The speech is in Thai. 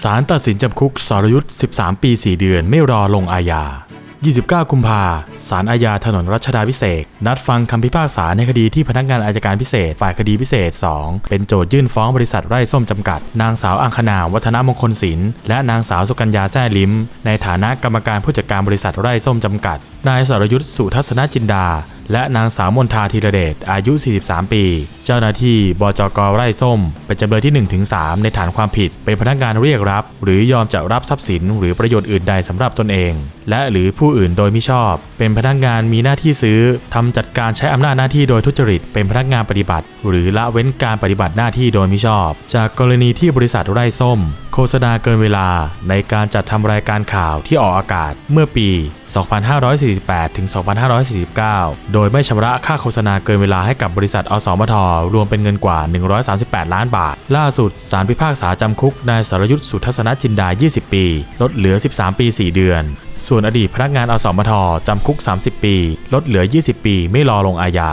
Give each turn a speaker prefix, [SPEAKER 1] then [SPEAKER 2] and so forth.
[SPEAKER 1] ศาลตัดสินจำคุกสรยุทธ์ 13 ปี 4 เดือน ไม่รอลงอาญา 29 กุมภาศาลอาญาถนนรัชดาพิเศษ นัดฟังคำพิพากษาในคดีที่พนักงานอายการพิเศษ ฝ่ายคดีพิเศษ 2 เป็นโจทยื่นฟ้องบริษัทไร่ส้มจำกัด นางสาวอังคณาวัฒนมงคลศิลป์และนางสาวสุกัญญาแซ่ลิ้ม ในฐานะกรรมการผู้จัดการบริษัทไร่ส้มจำกัด นายสรยุทธ์สุทัศนจินดาและนางสาวมนทาธีรเดชอายุ 43 ปี เจ้าหน้าที่บจกไร่ส้ม เป็นจำเลยที่ 1-3 ในฐานความผิด เป็นพนักงานเรียกรับ หรือยอมจะรับทรัพย์สิน หรือประโยชน์อื่นใดสำหรับตนเอง และหรือผู้อื่นโดยมิชอบ เป็นพนักงานมีหน้าที่ซื้อทำจัดการใช้อำนาจหน้าที่โดยทุจริต เป็นพนักงานปฏิบัติ หรือละเว้นการปฏิบัติหน้าที่โดยมิชอบ จากกรณีที่บริษัทไร่ส้ม โฆษณาเกินเวลา ในการจัดทำรายการข่าวที่ออกอากาศเมื่อปี 2548-2549โดยไม่ชำระค่าโฆษณาเกินเวลาให้กับบริษัทอสมทรวมเป็นเงินกว่า 138 ล้านบาท ล่าสุดศาลพิพากษาจำคุกนายสรยุทธ์สุทัศนจินดา 20 ปี ลดเหลือ 13 ปี 4 เดือน ส่วนอดีตพนักงานอสมทจำคุก 30 ปี ลดเหลือ 20 ปี ไม่รอลงอาญา